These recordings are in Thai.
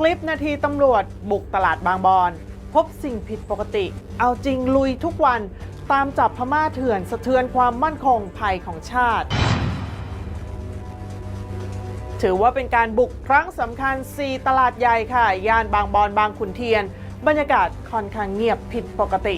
คลิปนาทีตำรวจบุกตลาดบางบอน พบสิ่งผิดปกติ เอาจริงลุยทุกวันตามจับพม่าเถื่อนสะเทือนความมั่นคงภัยของชาติ ถือว่าเป็นการบุกครั้งสำคัญ 4 ตลาดใหญ่ค่ะ ย่านบางบอนบางขุนเทียน บรรยากาศค่อนข้างเงียบผิดปกติ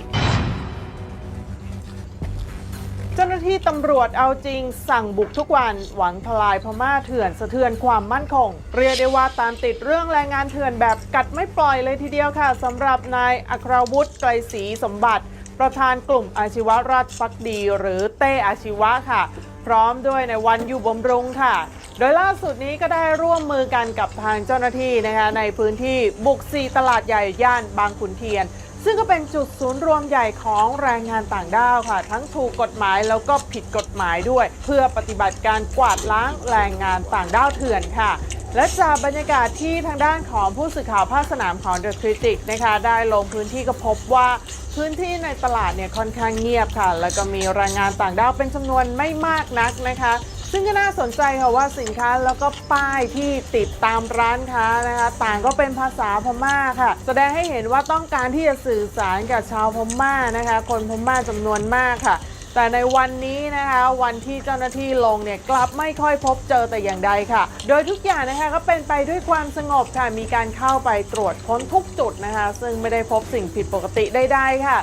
จ้าหน้าที่ตำรวจเอาจริง สั่งบุกทุกวันหวังทลายพม่าเถื่อนสะเทือนความมั่นคง เรียกได้ว่าตามติดเรื่องแรงงานเถื่อนแบบกัดไม่ปล่อยเลยทีเดียวค่ะสำหรับนายอัครวุฒิไกรศรีสมบัติ ประธานกลุ่มอาชีวราชพักดี หรือเต้อาชีวะค่ะ พร้อมด้วยในวันอยู่บำรุงค่ะ โดยล่าสุดนี้ก็ได้ร่วมมือกันกับทางเจ้าหน้าที่นะคะในพื้นที่บุกซีตลาดใหญ่ย่านบางขุนเทียน ซึ่งก็เป็นจุดศูนย์รวมใหญ่ของแรงงานต่างด้าวค่ะ ทั้งถูกกฎหมายแล้วก็ผิดกฎหมายด้วย เพื่อปฏิบัติการกวาดล้างแรงงานต่างด้าวเถื่อนค่ะ และจากบรรยากาศที่ทางด้านของผู้สื่อข่าวภาคสนามของ The Critic นะคะ ได้ลงพื้นที่ก็พบว่าพื้นที่ในตลาดเนี่ยค่อนข้างเงียบค่ะ แล้วก็มีแรงงานต่างด้าวเป็นจำนวนไม่มากนักนะคะ ซึ่งก็น่าสนใจค่ะว่าสินค้าแล้วก็ป้ายที่ติดตามร้านค้านะคะ ต่างก็เป็นภาษาพม่าค่ะ แสดงให้เห็นว่าต้องการที่จะสื่อสารกับชาวพม่านะคะ คนพม่าจำนวนมากค่ะ แต่ในวันนี้นะคะวันที่เจ้าหน้าที่ลงเนี่ยกลับไม่ค่อยพบเจอแต่อย่างใดค่ะ โดยทุกอย่างนะคะก็เป็นไปด้วยความสงบค่ะมีการเข้าไปตรวจค้นทุกจุดนะคะ ซึ่งไม่ได้พบสิ่งผิดปกติใดๆค่ะ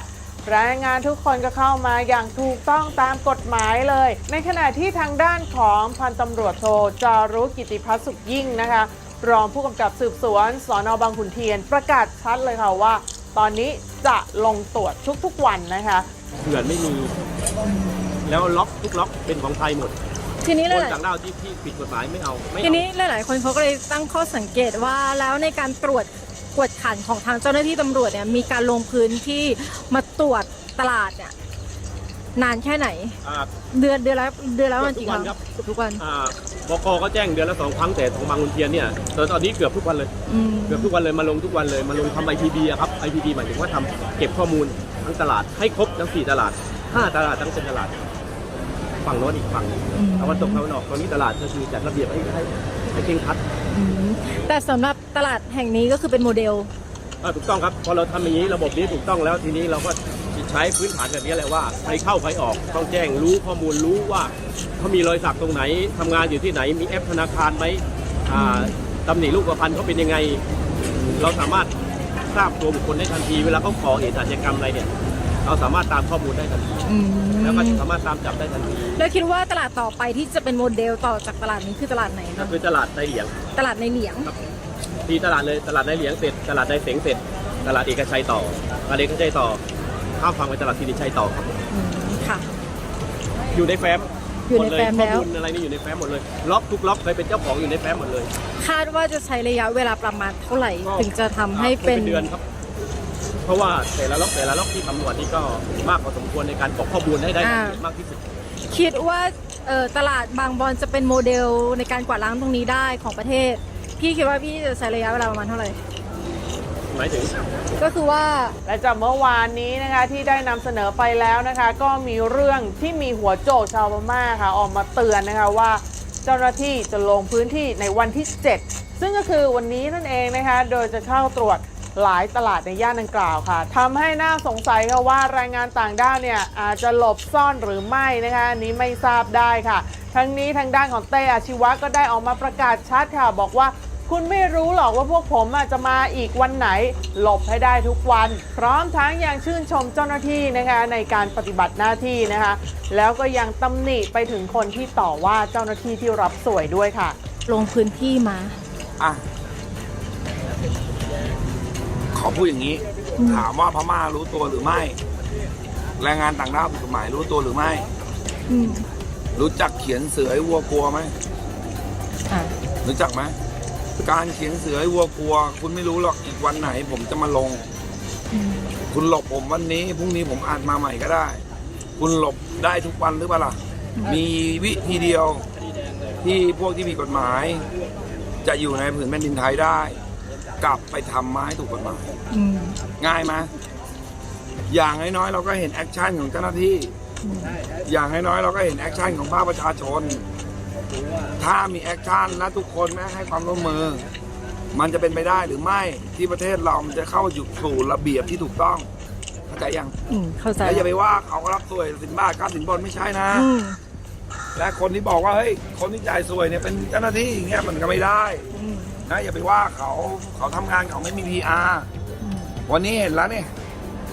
แรงงานทุกคนก็เข้ามาอย่างถูกต้องตามกฎหมายเลย ในขณะที่ทางด้านของพันตำรวจโทจารุกิติพัฒน์สุขยิ่งนะคะ รองผู้กำกับสืบสวนสอนอบางขุนเทียนประกาศชัดเลยค่ะว่า ตอนนี้จะลงตรวจทุกๆวันนะคะเถื่อนไม่มี แล้วล็อกทุกล็อกเป็นของไทยหมดทีนี้หคนลายต่างด้าวที่ที่ผิดกฎหมายไม่เอาไม่ๆเอาทีนี้หลายๆคนเขาก็เลยตั้งข้อสังเกตว่าแล้วในการตรวจ กวดขันของทางเจ้าหน้าที่ตำรวจเนี่ยมีการลงพื้นที่มาตรวจตลาดเนี่ยนานแค่ไหน อ่าเดือนเดือนละเดือนละวันทุกี่กควัรั้นงครับทุกวันอ่าบกก็แจ้งเดือนละสองครั้งแต่ของบางขุนเทียนเนี่ยแต่ตอนนี้เกือบทุกวันเลยอืมเกือบทุกวันเลยมาลงทุกวันเลยมาลงทำ IPD อะครับ IPD หมายถึงว่าทำเก็บข้อมูลทั้งตลาดให้ครบทั้งสี่ตลาดห้าตลาดทั้งเป็นตลาด ฝั่งโน้นอีกฝั่งหนึ่งอืมตะวันตกตะวันออกตอนนี้ตลาดก็คือจัดระเบียบให้ให้ให้เคร่งครัด อืมแต่สำหรับ ตลาดแห่งนี้ก็คือเป็นโมเดล อ่าถูกต้องครับพอเราทำอย่างนี้ระบบนี้ถูกต้องแล้วทีนี้เราก็ใช้พื้นฐานแบบนี้แหละว่าใครเข้าใครออกต้องแจ้งรู้ข้อมูลรู้ว่าเขามีรอยสักตรงไหนทำงานอยู่ที่ไหนมีแอปธนาคารไหมอ่าตำหนิรูปพันธ์เขาเป็นยังไง เราสามารถทราบตัวบุคคลได้ทันที เวลาเขาก่อเหตุอาชญากรรมอะไรเนี่ยเราสามารถตามข้อมูลได้ทันทีอืม แล้วก็สามารถตามจับได้ทันทีแล้วคิดว่าตลาดต่อไปที่จะเป็นโมเดลต่อจากตลาดนี้คือตลาดไหนก็คะคือตลาดในเหลียงตลาดในเหลียงที ตลาดเลยตลาดในเหลียงเสร็จตลาดในเสงเสร็จ ตลาดเอกชัยต่อตลาดเอกชัยต่อข้ามฝั่งไปตลาดสิริชัยต่อครับอืมค่ะ อยู่ในแฟ้มอยู่ในแฟ้มหดเลยแล้ว ข้อมูลอะไรนี่อยู่ในแฟ้มหมดเลยล็อกทุกล็อกเคยเป็นเจ้าของอยู่ในแฟ้มหมดเลยคาดว่าจะใช้ระยะเวลาประมาณเท่าไหร่ก็ถึงจะทำให้เป็นเดือนครับ เพราะว่าแต่ละล็อกแต่ละล็อกที่ตำรวจนี่ก็มากพอสมควรในการปกข้อมูลให้ได้อ่า มากที่สุด คิดว่าเอ่อตลาดบางบอนจะเป็นโมเดลในการกวาดล้างตรงนี้ได้ของประเทศ พี่คิดว่าพี่จะใช้ระยะเวลาประมาณเท่าไหร่ หมายถึงก็คือว่า และจากเมื่อวานนี้นะคะที่ได้นำเสนอไปแล้วนะคะ ก็มีเรื่องที่มีหัวโจกชาวพม่าค่ะ ออกมาเตือนนะคะว่า เจ้าหน้าที่จะลงพื้นที่ในวันที่ 7 ซึ่งก็คือวันนี้นั่นเองนะคะ โดยจะเข้าตรวจหลายตลาดในย่านดังกล่าวค่ะทำให้น่าสงสัยค่ะว่าแรงงานต่างด้าวเนี่ยอาจจะหลบซ่อนหรือไม่นะคะอันนี้ไม่ทราบได้ค่ะ ทั้งนี้ทางด้านของเต้อาชีวะก็ได้ออกมาประกาศชัดค่ะบอกว่า คุณไม่รู้หรอกว่าพวกผมอะจะมาอีกวันไหน หลบให้ได้ทุกวัน พร้อมทั้งยังชื่นชมเจ้าหน้าที่นะคะในการปฏิบัติหน้าที่นะคะ แล้วก็ยังตำหนิไปถึงคนที่ต่อว่าเจ้าหน้าที่ที่รับสวยด้วยค่ะ ลงพื้นที่มา อะ ขอพูดอย่างนี้ ถามว่าพม่ารู้ตัวหรือไม่ แรงงานต่างด้าวผิดกฎหมายรู้ตัวหรือไม่ อืมรู้จักเขียนเสือให้วัวกลัวไหมอ่ารู้จักไหม การเขียนเสือให้วัวกลัว คุณไม่รู้หรอกอีกวันไหน ผมจะมาลง คุณหลบผมวันนี้พรุ่งนี้ผมอาจมาใหม่ก็ได้ คุณหลบได้ทุกวันหรือเปล่าล่ะมีวิธีเดียวที่พวกที่ผิดกฎหมาย จะอยู่ในผืนแผ่นดินไทยได้ กลับไปทำไม้ถูกกฎหมายง่ายไหมอย่างน้อยๆเราก็เห็นแอคชั่นของเจ้าหน้าที่อืมอย่างน้อยๆเราก็เห็นแอคชั่นของภาคประชาชน ถ้ามีแอคชั่นและทุกคนแม่งให้ความร่วมมือ มันจะเป็นไปได้หรือไม่ที่ประเทศเรามันจะเข้าอยู่สู่ระเบียบที่ถูกต้องเข้าใจยังอืมเข้าใจแล้วอย่าไปว่าเขาก็รับสวยสินบ้าค่าสินบนไม่ใช่นะ อืมและคนที่บอกว่าเฮ้ยคนที่จ่ายสวยเนี่ยเป็นเจ้าหน้าที่อย่างเงี้ยมันก็ไม่ได้อืมนะอย่าไปว่าเขาเขาทำงานเขาไม่มี PR อืมวันนี้เห็นแล้วเนี่ย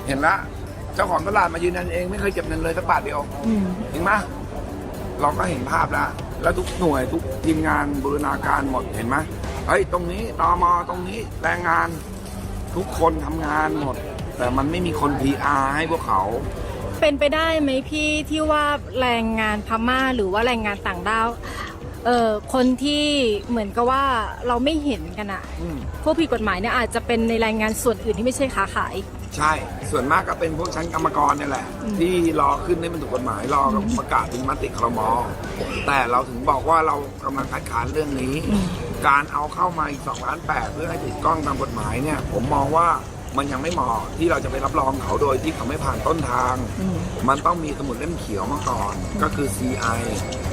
เห็นแล้วเจ้าของตลาดมายืนยันเองไม่เคยเก็บเงินเลยสักบาทเดียวอืม จริงไหมเราก็เห็นภาพแล้ว แล้วทุกหน่วยทุกทีมงานบูรณาการหมดเห็นไหมเฮ้ยตรงนี้ตอมตรงนี้แรงงานทุกคนทำงานหมด แต่มันไม่มีคน PR ให้พวกเขา เป็นไปได้ไหมพี่ที่ว่าแรงงานพม่าหรือว่าแรงงานต่างด้าว เอ่อคนที่เหมือนกับว่าเราไม่เห็นกันอะอืมพวกผิดกฎหมายเนี่ยอาจจะเป็นในแรงงานส่วนอื่นที่ไม่ใช่ค้าขาย ใช่ ส่วนมากก็เป็นพวกชั้นกรรมกรเนี่ยแหละอืมที่รอขึ้นให้มันถูกกฎหมาย รอประกาศเป็นมติครม แต่เราถึงบอกว่าเรากำลังคัดค้านเรื่องนี้อืมการเอาเข้ามาอีก2ล้าน8เพื่อให้ติดกล้องตามกฎหมายเนี่ย ผมมองว่า มันยังไม่เหมาะที่เราจะไปรับรองเขาโดยที่เขาไม่ผ่านต้นทางอืมมันต้องมีสมุดเล่มเขียวมาก่อน ก็คือ CI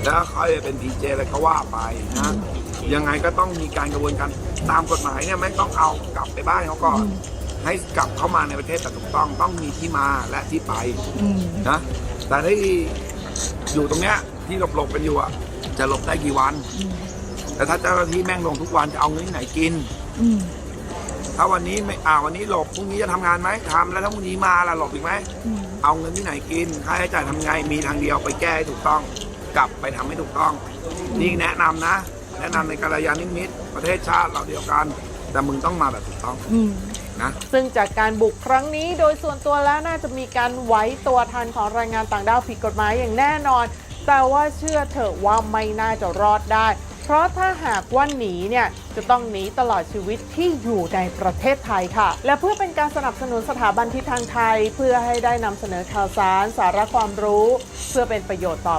แล้วค่อยไปเป็น PJ อะไรก็ว่าไปนะ ยังไงก็ต้องมีการกระบวนการตามกฎหมายเนี่ยไม่ต้องเอากลับไปบ้านเขาก่อน ให้กลับเข้ามาในประเทศแต่ถูกต้องต้องมีที่มาและที่ไปอืมนะ แต่ที่อยู่ตรงเนี้ยที่หลบๆกันอยู่อะจะหลบได้กี่วันอืมแต่ถ้าเจ้าหน้าที่แม่งลงทุกวันจะเอาเงินที่ไหนกินอืม ถ้าวันนี้ไม่อ่าวันนี้หลบพรุ่งนี้จะทำงานไหมทำแล้วถ้าพรุ่งนี้มาล่ะหลบอีกไหมอืมเอาเงินที่ไหนกิน ค่าใช้จ่ายทำไง มีทางเดียวไปแก้ให้ถูกต้อง กลับไปทำให้ถูกต้อง นี่แนะนำนะ แนะนำในการยานิมิตรประเทศชาติเราเดียวกัน แต่มึงต้องมาแบบถูกต้องอืม นะ ซึ่งจากการบุกครั้งนี้โดยส่วนตัวแล้วน่าจะมีการไว้ตัวทันของแรงงานต่างด้าวผิดกฎหมายอย่างแน่นอน แต่ว่าเชื่อเถอะว่าไม่น่าจะรอดได้ เพราะถ้าหากว่าหนีเนี่ย จะต้องหนีตลอดชีวิตที่อยู่ในประเทศไทยค่ะ และเพื่อเป็นการสนับสนุนสถาบันทิศทางไทย เพื่อให้ได้นำเสนอข่าวสาร สาระความรู้ เพื่อเป็นประโยชน์ต่อ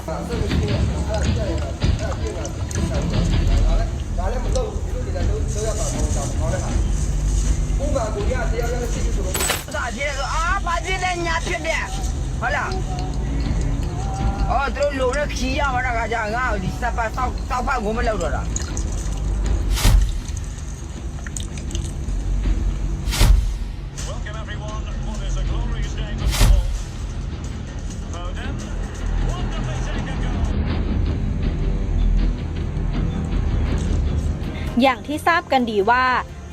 大姐说啊，把这来伢缺的，好了。 အော်သူတို့လုံနဲ့ခီးရမှာတော့ကကြာငါ့ကိုဒီစပါတောက်တောက်ပတ်ကိုမလောက်อย่างที่ทราบกันดีว่า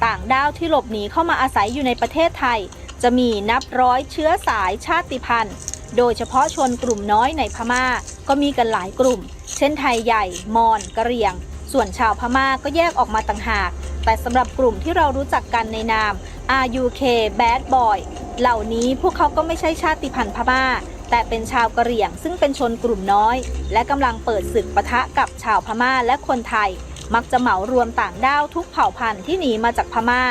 ต่างด้าวที่หลบหนีเข้ามาอาศัยอยู่ในประเทศไทย จะมีนับร้อยเชื้อสายชาติพันธุ์ โดยเฉพาะชนกลุ่มน้อยในพม่าก็มีกันหลายกลุ่ม เช่นไทยใหญ่ มอญกะเหรี่ยง ส่วนชาวพม่าก็แยกออกมาต่างหาก แต่สำหรับกลุ่มที่เรารู้จักกันในนาม RUK Bad Boy เหล่านี้พวกเขาก็ไม่ใช่ชาติพันธุ์พม่า แต่เป็นชาวกะเหรี่ยง ซึ่งเป็นชนกลุ่มน้อย และกำลังเปิดศึกปะทะกับชาวพม่าและคนไทย มักจะเหมารวมต่างด้าวทุกเผ่าพันธุ์ที่หนีมาจากพม่า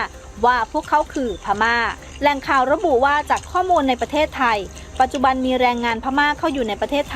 ว่าพวกเขาคือพม่า แหล่งข่าวระบุว่าจากข้อมูลในประเทศไทย ปัจจุบันมีแรงงานพม่าเข้าอยู่ในประเทศไทย